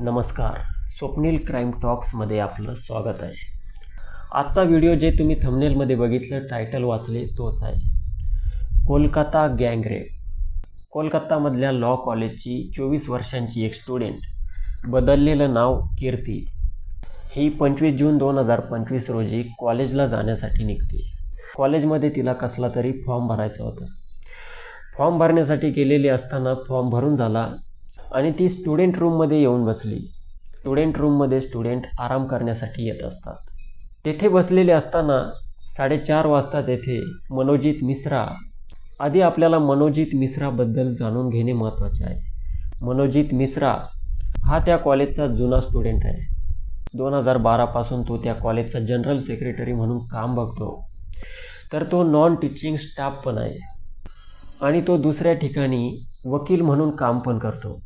नमस्कार. स्वप्नील क्राईम टॉक्समध्ये आपलं स्वागत आहे. आजचा व्हिडिओ जे तुम्ही थंबनेलमध्ये बघितलं टायटल वाचले तोच आहे. कोलकाता गँगरेप. कोलकातामधल्या लॉ कॉलेजची चोवीस वर्षांची एक स्टुडंट बदललेलं नाव कीर्ती. ही पंचवीस जून दोन हजार पंचवीस रोजी कॉलेजला जाण्यासाठी निघते. कॉलेजमध्ये तिला कसला तरी फॉर्म भरायचा होता. फॉर्म भरण्यासाठी गेलेली असताना फॉर्म भरून झाला आणि ती स्टुडंट रूममध्ये येऊन बसली. स्टुडंट रूममध्ये स्टुडंट आराम करण्यासाठी येत असतात. तेथे बसलेले असताना साडेचार वाजता तेथे मनोजित मिश्रा आधी आपल्याला मनोजित मिश्राबद्दल जाणून घेणे महत्त्वाचे आहे. मनोजित मिश्रा हा त्या कॉलेजचा जुना स्टुडंट आहे. दोन हजार बारापासून तो त्या कॉलेजचा जनरल सेक्रेटरी म्हणून काम बघतो. तर तो नॉन टीचिंग स्टाफ पण आहे. आणि तो दुसऱ्या ठिकाणी वकील म्हणून काम पण करतो.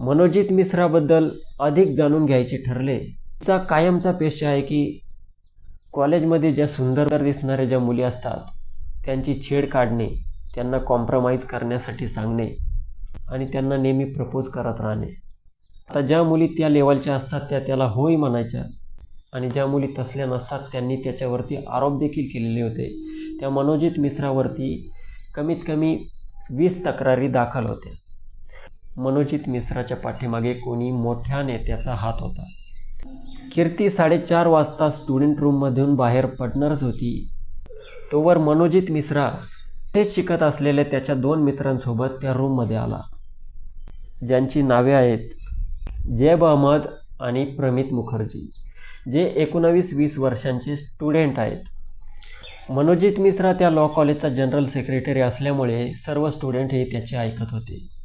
मनोजित मिश्राबद्दल अधिक जाणून घ्यायचे ठरले. तिचा कायमचा पेशा आहे की कॉलेजमध्ये ज्या सुंदर दिसणाऱ्या ज्या मुली असतात त्यांची छेड काढणे त्यांना कॉम्प्रमाइज करण्यासाठी सांगणे आणि त्यांना नेहमी प्रपोज करत राहणे. आता ज्या मुली त्या लेवलच्या असतात त्या त्याला होय म्हणायच्या आणि ज्या मुली तसल्या नसतात त्यांनी त्याच्यावरती आरोप देखील केलेले होते. त्या मनोजित मिश्रावरती कमीत कमी वीस तक्रारी दाखल होत्या. मनोजित मिश्राच्या पाठीमागे कोणी मोठ्या नेत्याचा हात होता. कीर्ती साडेचार वाजता स्टुडंट रूममधून बाहेर पडणारच होती. तोवर मनोजित मिश्रा तेच शिकत असलेल्या त्याच्या दोन मित्रांसोबत त्या रूममध्ये आला. ज्यांची नावे आहेत जैब अहमद आणि प्रमित मुखर्जी जे एकोणावीस वीस वर्षांचे स्टुडंट आहेत. मनोजित मिश्रा त्या लॉ कॉलेजचा जनरल सेक्रेटरी असल्यामुळे सर्व स्टुडंट हे त्याचे ऐकत होते.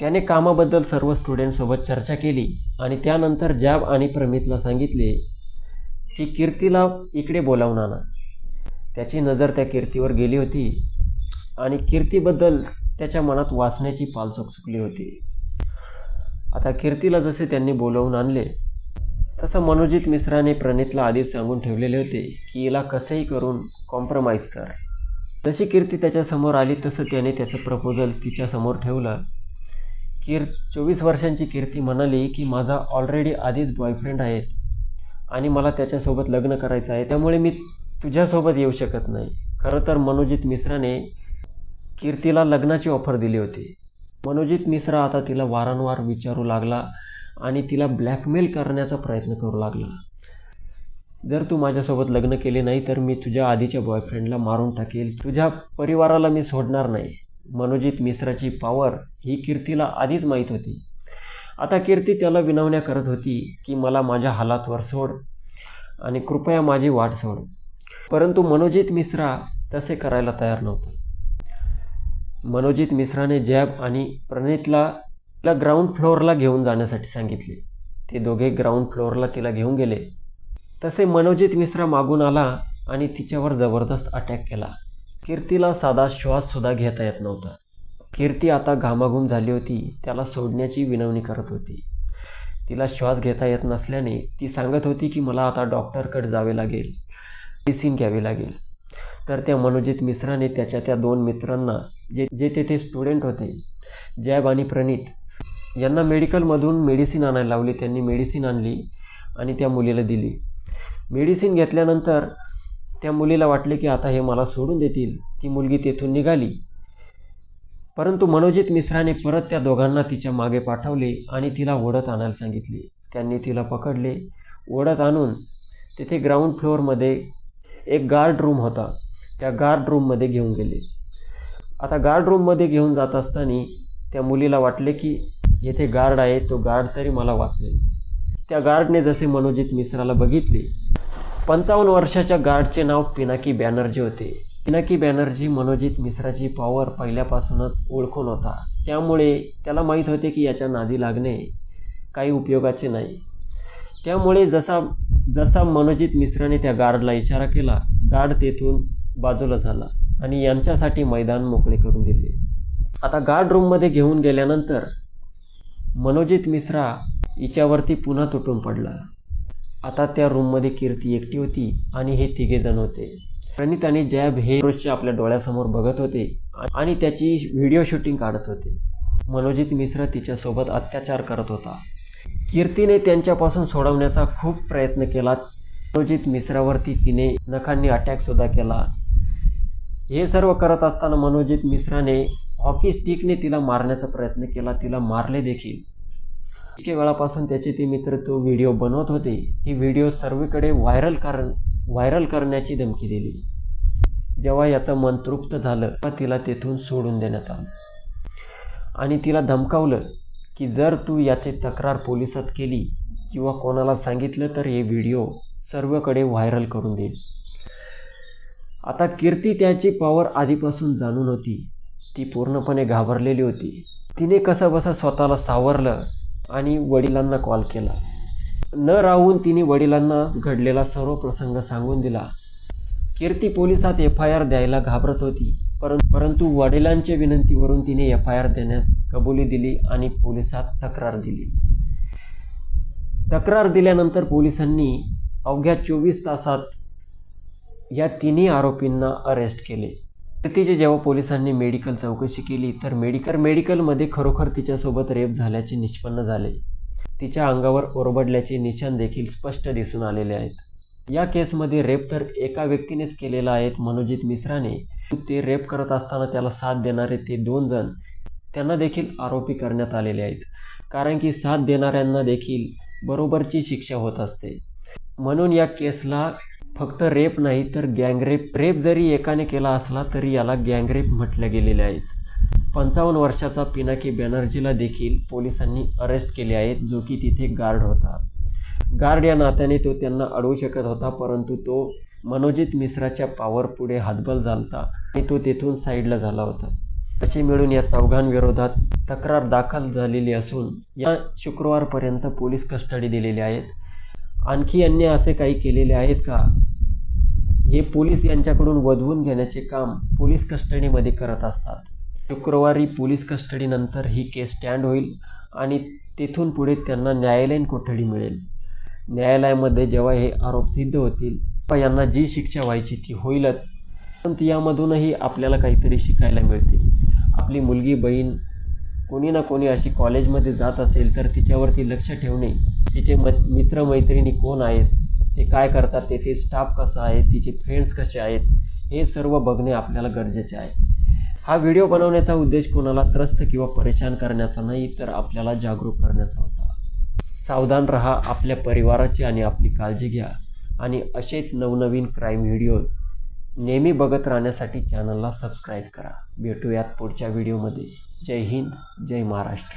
त्याने कामाबद्दल सर्व स्टुडंटसोबत चर्चा केली आणि त्यानंतर जॅब आणि प्रमितला सांगितले की कीर्तीला इकडे बोलावून आणा. त्याची नजर त्या कीर्तीवर गेली होती आणि कीर्तीबद्दल त्याच्या मनात वाचण्याची पालचोक चुकली होती. आता कीर्तीला जसे त्यांनी बोलवून आणले तसं मनोजित मिश्राने प्रणितला आधीच सांगून ठेवलेले होते की हिला कसंही करून कॉम्प्रमाइज कर. जशी कीर्ती त्याच्यासमोर आली तसं त्याने त्याचं प्रपोजल तिच्यासमोर ठेवलं. कीर चोवीस वर्षांची कीर्ती म्हणाली की माझा ऑलरेडी आधीच बॉयफ्रेंड आहे आणि मला त्याच्यासोबत लग्न करायचं आहे. त्यामुळे मी तुझ्यासोबत येऊ शकत नाही. खरं तर मनोजित मिश्राने कीर्तीला लग्नाची ऑफर दिली होती. मनोजित मिश्रा आता तिला वारंवार विचारू लागला आणि तिला ब्लॅकमेल करण्याचा प्रयत्न करू लागला. जर तू माझ्यासोबत लग्न केले नाही तर मी तुझ्या आधीच्या बॉयफ्रेंडला मारून टाकेल. तुझ्या परिवाराला मी सोडणार नाही. मनोजित मिश्राची पॉवर ही कीर्तीला आधीच माहीत होती. आता कीर्ती त्याला विनवण्या करत होती की मला माझ्या हालातवर सोड आणि कृपया माझी वाट सोड. परंतु मनोजित मिश्रा तसे करायला तयार नव्हता. मनोजित मिश्राने जॅब आणि प्रणितला तिला ग्राउंड फ्लोअरला घेऊन जाण्यासाठी सांगितले. ते दोघे ग्राउंड फ्लोअरला तिला घेऊन गेले. तसे मनोजित मिश्रा मागून आला आणि तिच्यावर जबरदस्त अटॅक केला. कीर्तीला साधा श्वाससुद्धा घेता येत नव्हता. कीर्ती आता घामाघूम झाली होती त्याला सोडण्याची विनवणी करत होती. तिला श्वास घेता येत नसल्याने ती सांगत होती की मला आता डॉक्टरकडे जावे लागेल मेडिसिन घ्यावी लागेल. तर त्या मनोजित मिश्राने त्याच्या त्या दोन मित्रांना जे जे तेथे स्टुडंट होते जॅब आणि प्रणीत यांना मेडिकलमधून मेडिसिन आणायला लावली. त्यांनी मेडिसिन आणली आणि त्या मुलीला दिली. मेडिसिन घेतल्यानंतर त्या मुलीला वाटले की आता हे मला सोडून देतील. ती मुलगी तेथून निघाली. परंतु मनोजित मिश्राने परत त्या दोघांना तिच्यामागे पाठवले आणि तिला ओढत आणायला सांगितले. त्यांनी तिला पकडले. ओढत आणून तिथे ग्राउंड फ्लोअरमध्ये एक गार्ड रूम होता. त्या गार्ड रूममध्ये घेऊन गेले. आता गार्ड रूममध्ये घेऊन जात असताना त्या मुलीला वाटले की येथे गार्ड आहे तो गार्ड तरी मला वाचवेल. त्या गार्डने जसे मनोजित मिश्राला बघितले पंचावन्न वर्षाच्या गार्डचे नाव पिनाकी बॅनर्जी होते. पिनाकी बॅनर्जी मनोजित मिश्राची पॉवर पहिल्यापासूनच ओळखून होता. त्यामुळे त्याला माहीत होते की याच्या नादी लागणे काही उपयोगाचे नाही. त्यामुळे जसा जसा मनोजित मिश्राने त्या गार्डला इशारा केला गार्ड तेथून बाजूला झाला आणि यांच्यासाठी मैदान मोकळे करून दिले. आता गार्ड रूममध्ये घेऊन गेल्यानंतर मनोजित मिश्रा हिच्यावरती पुन्हा तुटून पडला. आता त्या रूममध्ये कीर्ती एकटी होती आणि हे तिघेजण होते. प्रणित आणि जॅब हे रोजच्या आपल्या डोळ्यासमोर बघत होते आणि त्याची व्हिडिओ शूटिंग काढत होते. मनोजित मिश्रा तिच्यासोबत अत्याचार करत होता. कीर्तीने त्यांच्यापासून सोडवण्याचा खूप प्रयत्न केला. मनोजित मिश्रावरती तिने नखांनी अटॅकसुद्धा केला. हे सर्व करत असताना मनोजित मिश्राने हॉकी स्टिकने तिला मारण्याचा प्रयत्न केला. तिला मारले देखील. इतक्या वेळापासून त्याचे ते मित्र तो व्हिडिओ बनवत होते ती व्हिडिओ सर्वीकडे व्हायरल कर व्हायरल करण्याची धमकी दिली. जेव्हा याचं मन तृप्त झालं तेव्हा तिला तेथून सोडून देण्यात आलं. आणि तिला धमकावलं की जर तू याची तक्रार पोलिसात केली किंवा कोणाला सांगितलं तर हे व्हिडिओ सर्वकडे व्हायरल करून देईल. आता कीर्ती त्याची पॉवर आधीपासून जाणून होती. ती पूर्णपणे घाबरलेली होती. तिने कसं बसं स्वतःला सावरलं आणि वडिलांना कॉल केला. न राहून तिने वडिलांना घडलेला सर्व प्रसंग सांगून दिला. कीर्ती पोलिसात एफ आय आर द्यायला घाबरत होती. परंतु परंतु वडिलांच्या विनंतीवरून तिने एफ आय आर देण्यास कबुली दिली आणि पोलिसात तक्रार दिली. तक्रार दिल्यानंतर पोलिसांनी अवघ्या चोवीस तासात या तिन्ही आरोपींना अरेस्ट केले. तिचे जेव्हा पोलिसांनी मेडिकल चौकशी केली तर मेडिकल मेडिकलमध्ये खरोखर तिच्यासोबत रेप झाल्याचे निष्पन्न झाले. तिच्या अंगावर ओरबडल्याचे निशाण देखील स्पष्ट दिसून आलेले आहेत. या केसमध्ये रेप तर एका व्यक्तीनेच केलेला आहे मनोजित मिश्राने. ते रेप करत असताना त्याला साथ देणारे ते दोन जण त्यांना देखील आरोपी करण्यात आलेले आहेत. कारण की साथ देणाऱ्यांना देखील बरोबरची शिक्षा होत असते. म्हणून या केसला फक्त रेप नाही तर गँगरेप. रेप जरी एकाने केला असला तरी याला गँगरेप म्हटल्या गेलेले आहेत. पंचावन्न वर्षाचा पिनाकी बॅनर्जीला देखील पोलिसांनी अरेस्ट केले आहेत जो की तिथे गार्ड होता. गार्ड या नात्याने तो त्यांना अडवू शकत होता परंतु तो मनोजित मिश्राच्या पावर पुढे हातबल झालता आणि तो तेथून साईडला झाला होता. असे मिळून या चौघांविरोधात तक्रार दाखल झालेली असून या शुक्रवारपर्यंत पोलीस कस्टडी दिलेली आहेत. आणखी अन्य असे काही केलेले आहेत का? हे पोलीस यांच्याकडून वधवून घेण्याचे काम पोलीस कस्टडीमध्ये करत असतात. शुक्रवारी पोलीस कस्टडीनंतर ही केस स्टँड होईल आणि तेथून पुढे त्यांना न्यायालयीन कोठडी मिळेल. न्यायालयामध्ये जेव्हा हे आरोप सिद्ध होतील तेव्हा यांना जी शिक्षा व्हायची ती होईलच. परंतु यामधूनही आपल्याला काहीतरी शिकायला मिळते. आपली मुलगी बहीण कोणी ना कोणी अशी कॉलेजमध्ये जात असेल तर तिच्यावरती लक्ष ठेवणे तिचे म मित्रमैत्रिणी कोण आहेत? ते काय करतात तेथे स्टाफ कसा आहे तिचे फ्रेंड्स कसे आहेत हे सर्व बघणे आपल्याला गरजेचे आहे. हा व्हिडिओ बनवण्याचा उद्देश कोणाला त्रस्त किंवा परेशान करण्याचा नाही तर आपल्याला जागरूक करण्याचा होता. सावधान रहा आपल्या परिवाराची आणि आपली काळजी घ्या. आणि असेच नवनवीन क्राईम व्हिडिओज नेहमी बघत राहण्यासाठी चॅनलला सबस्क्राईब करा. भेटूयात पुढच्या व्हिडिओमध्ये जय हिंद जय महाराष्ट्र.